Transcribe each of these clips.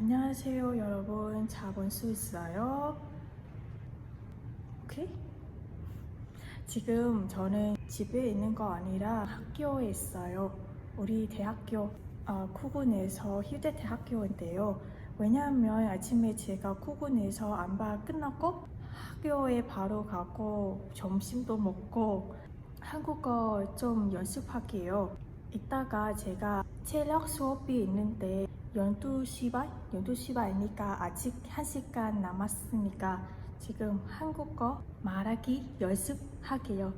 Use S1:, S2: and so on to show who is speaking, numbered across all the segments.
S1: 안녕하세요 여러분 자본 수 있어요? 오케이? 지금 저는 집에 있는 거 아니라 학교에 있어요 우리 대학교 어, 쿠군에서 휴대대학교인데요 왜냐하면 아침에 제가 쿠군에서 안바 끝나고 학교에 바로 가고 점심도 먹고 한국어 좀 연습할게요 이따가 제가 체력 수업이 있는데 12시 반? 12시 반이니까 아직 1시간 남았으니까 지금 한국어 말하기 연습할게요.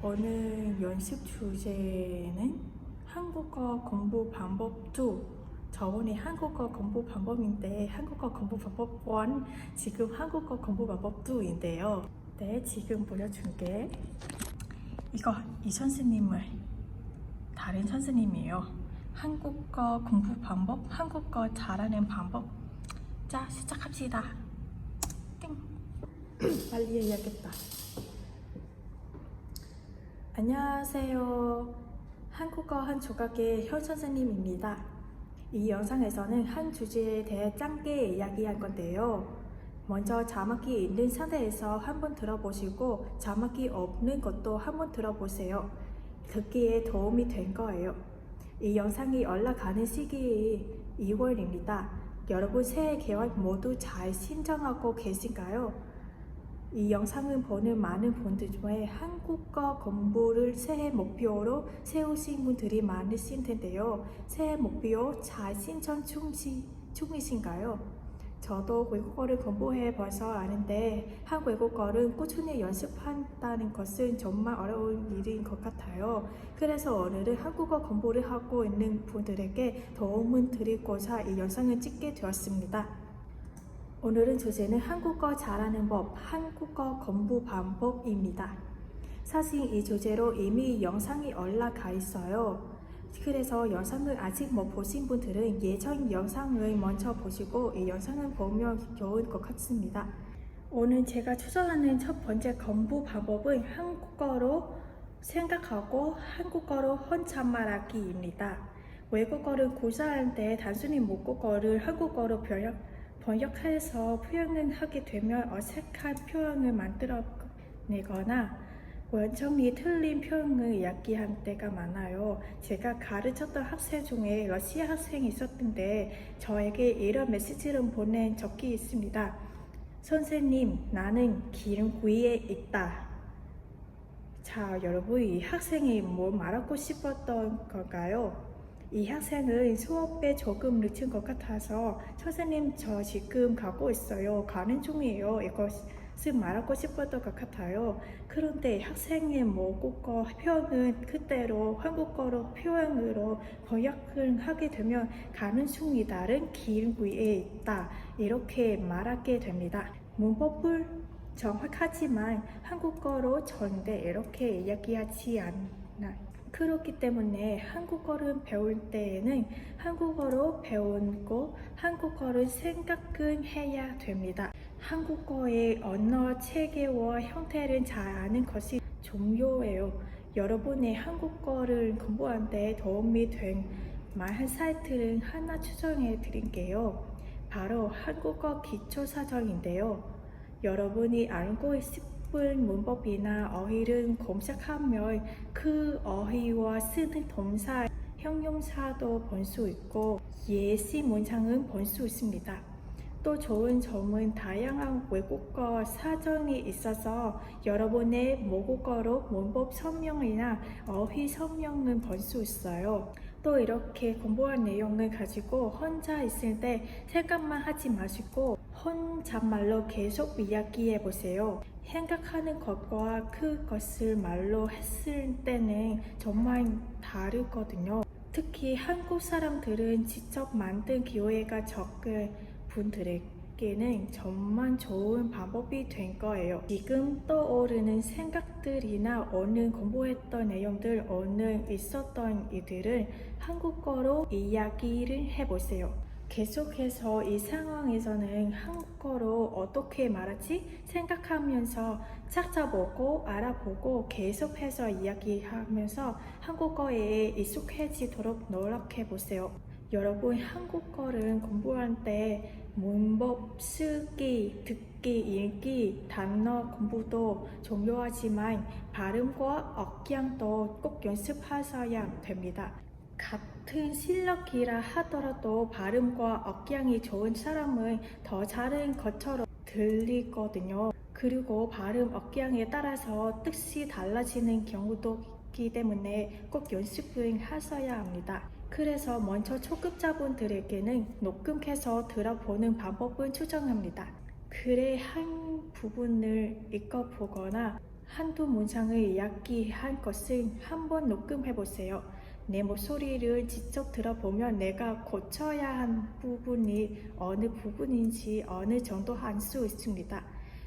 S1: 오늘 연습 주제는 한국어 공부 방법 2. 저번에 한국어 공부 방법인데 한국어 공부 방법 1, 지금 한국어 공부 방법 2인데요. 네, 지금 보여줄게. 이거 이 선생님을 다른 선생님이에요. 한국어 공부 방법, 한국어 잘하는 방법. 자, 시작합시다. 띵. 빨리 해야겠다. 안녕하세요. 한국어 한 조각의 현 선생님입니다. 이 영상에서는 한 주제에 대해 짧게 이야기할 건데요. 먼저 자막이 있는 상태에서 한번 들어보시고 자막이 없는 것도 한번 들어보세요. 듣기에 도움이 된 거예요. 이 영상이 올라가는 시기이 2월입니다. 여러분 새해 계획 모두 잘 신청하고 계신가요? 이 영상을 보는 많은 분들 중에 한국어 공부를 새해 목표로 세우신 분들이 많으신 텐데요. 새해 목표 잘 신청 중이신가요? 저도 외국어를 공부해 봐서 아는데 한 외국어를 꾸준히 연습한다는 것은 정말 어려운 일인 것 같아요. 그래서 오늘은 한국어 공부를 하고 있는 분들에게 도움을 드리고자 이 영상을 찍게 되었습니다. 오늘은 주제는 한국어 잘하는 법, 한국어 공부 방법입니다. 사실 이 주제로 이미 영상이 올라가 있어요. 그래서 영상을 아직 못 보신 분들은 예전 영상을 먼저 보시고 이 영상을 보면 좋을 것 같습니다. 오늘 제가 추천하는 첫 번째 공부 방법은 한국어로 생각하고 한국어로 혼잣말하기입니다. 외국어를 구사할 때 단순히 모국어를 한국어로 번역, 번역해서 표현을 하게 되면 어색한 표현을 만들어내거나 원점이 틀린 표현을 이야기할 때가 많아요. 제가 가르쳤던 학생 중에 러시아 학생이 있었는데 저에게 이런 메시지를 보낸 적이 있습니다. 선생님, 나는 길 위에 있다. 자, 여러분, 이 학생이 뭘 말하고 싶었던 걸까요? 이 학생은 수업에 조금 늦은 것 같아서 선생님 저 지금 가고 있어요. 가는 중이에요. 이 것을 말하고 싶었던 것 같아요. 그런데 학생의 모국어 표현은 그대로 한국어로 표현으로 번역을 하게 되면 가는 중이 다른 길 위에 있다. 이렇게 말하게 됩니다. 문법을 정확하지만 한국어로 절대 이렇게 이야기하지 않나요? 그렇기 때문에 한국어를 배울 때에는 한국어로 배우고 한국어를 생각은 해야 됩니다. 한국어의 언어 체계와 형태를 잘 아는 것이 중요해요. 여러분의 한국어를 공부하는데 도움이 된말 사이트를 하나 추천해 드릴게요. 바로 한국어 기초사전인데요. 여러분이 알고 싶은 문법이나 어휘를 검색하면 그 어휘와 쓰는 동사, 형용사도 볼 수 있고 예시 문장은 볼 수 있습니다. 또 좋은 점은 다양한 외국어 사전이 있어서 여러분의 모국어로 문법 설명이나 어휘 설명을 볼 수 있어요. 또 이렇게 공부한 내용을 가지고 혼자 있을 때 생각만 하지 마시고 혼잣말로 계속 이야기해 보세요. 생각하는 것과 그것을 말로 했을 때는 정말 다르거든요. 특히 한국 사람들은 직접 만든 기회가 적은 분들에게는 정말 좋은 방법이 된 거예요. 지금 떠오르는 생각들이나 오늘 공부했던 내용들, 오늘 있었던 일들을 한국어로 이야기를 해보세요. 계속해서 이 상황에서는 한국어로 어떻게 말하지 생각하면서 찾아보고 알아보고 계속해서 이야기하면서 한국어에 익숙해지도록 노력해 보세요. 여러분 한국어를 공부할 때 문법, 쓰기, 듣기, 읽기, 단어 공부도 중요하지만 발음과 억양도 꼭 연습하셔야 됩니다. 같은 실력이라 하더라도 발음과 억양이 좋은 사람은 더 잘한 것처럼 들리거든요. 그리고 발음, 억양에 따라서 뜻이 달라지는 경우도 있기 때문에 꼭 연습을 하셔야 합니다. 그래서 먼저 초급자분들에게는 녹음해서 들어보는 방법을 추천합니다. 글의 한 부분을 읽어보거나 한두 문장을 이야기한 것을 한번 녹음해 보세요. 내 목소리를 직접 들어보면 내가 고쳐야 한 부분이 어느 부분인지 어느 정도 알 수 있습니다.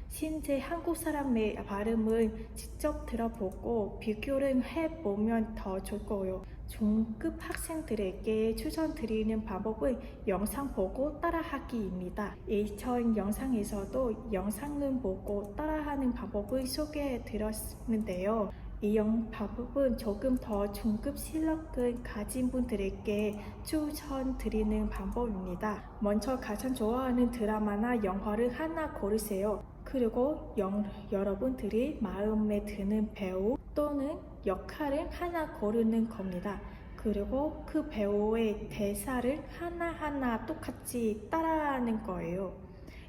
S1: 실제 한국 사람의 발음을 직접 들어보고 비교를 해보면 더 거예요. 중급 학생들에게 추천드리는 방법은 영상 보고 따라하기입니다. 이전 영상에서도 영상을 보고 따라하는 방법을 소개해 드렸는데요. 이영 방법은 조금 더 중급 실력을 가진 분들에게 추천드리는 방법입니다. 먼저 가장 좋아하는 드라마나 영화를 하나 고르세요. 그리고 영, 여러분들이 마음에 드는 배우 또는 역할을 하나 고르는 겁니다. 그리고 그 배우의 대사를 하나하나 똑같이 따라하는 거예요.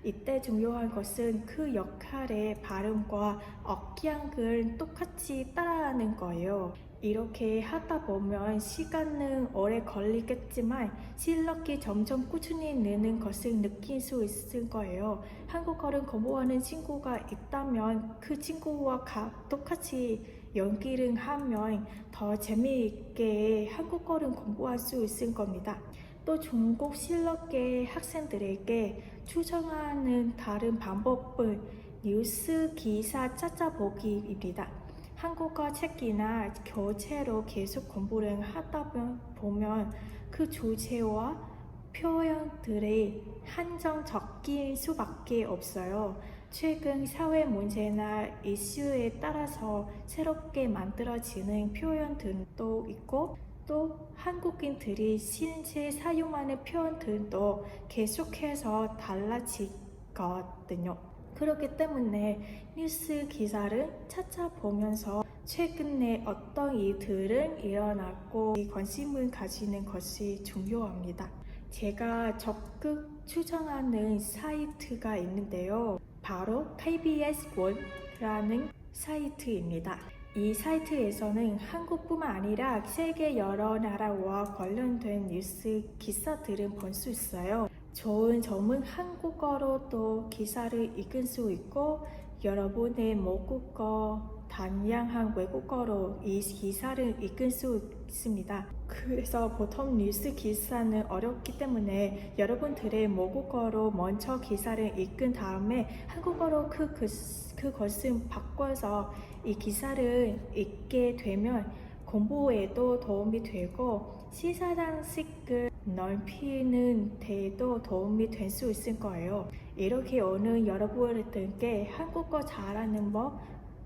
S1: 이때 중요한 것은 그 역할의 발음과 억양을 똑같이 따라하는 거예요. 이렇게 하다 보면 시간은 오래 걸리겠지만 실력이 점점 꾸준히 느는 것을 느낄 수 있을 거예요. 한국어를 공부하는 친구가 있다면 그 친구와 가- 똑같이 연기를 하면 더 재미있게 한국어를 공부할 수 있을 겁니다. 또 중국 실력의 학생들에게 추천하는 다른 방법은 뉴스 기사 찾아보기입니다. 한국어 책이나 교재로 계속 공부를 하다 보면 그 주제와 표현들이 한정적일 수밖에 없어요. 최근 사회 문제나 이슈에 따라서 새롭게 만들어지는 표현들도 있고 또 한국인들이 실제 사용하는 표현들도 계속해서 달라지거든요. 그렇기 때문에 뉴스 기사를 찾아보면서 최근에 어떤 일들은 일어났고 관심을 가지는 것이 중요합니다. 제가 적극 추천하는 사이트가 있는데요. 바로 KBS 월라는 사이트입니다. 이 사이트에서는 한국뿐만 아니라 세계 여러 나라와 관련된 뉴스 기사들을 볼수 있어요. 좋은 점은 한국어로 또 기사를 읽을 수 있고 여러분의 모국어, 다양한 외국어로 이 기사를 읽을 수 있습니다. 그래서 보통 뉴스 기사는 어렵기 때문에 여러분들의 모국어로 먼저 기사를 읽은 다음에 한국어로 그, 그, 그것을 바꿔서 이 기사를 읽게 되면 공부에도 도움이 되고 시사상식을 넓히는 데에도 도움이 될 수 있을 거예요. 이렇게 오늘 여러분들께 한국어 잘하는 법,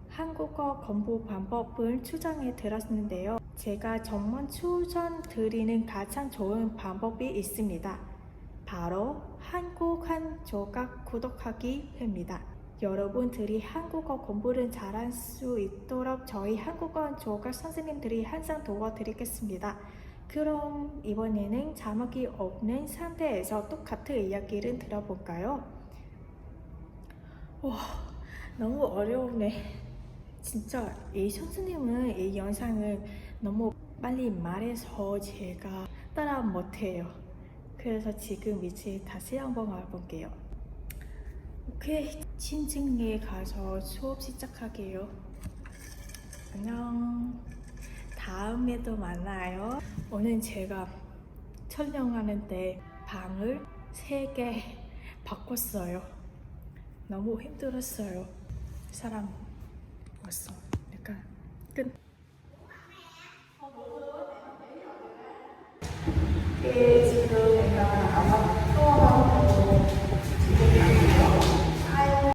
S1: 한국어 공부 방법을 추천해 드렸는데요. 제가 정말 추천드리는 가장 좋은 방법이 있습니다. 바로 한국 한 조각 구독하기입니다. 여러분들이 한국어 공부를 잘할 수 있도록 저희 한국어 한 조각 선생님들이 항상 도와드리겠습니다. 그럼 이번에는 자막이 없는 상태에서 똑같은 이야기를 들어볼까요? 와, 너무 어려우네. 진짜 이 선생님은 이 영상을 너무 빨리 말해서 제가 따라 못해요. 그래서 지금 이제 다시 한번 가볼게요. 오케이, 친증에 가서 수업 시작할게요. 안녕. 다음에도 만나요. 오늘 제가 촬영하는데 방을 3개 바꿨어요. 너무 힘들었어요. 사람 왔어. 약간 끝. 예,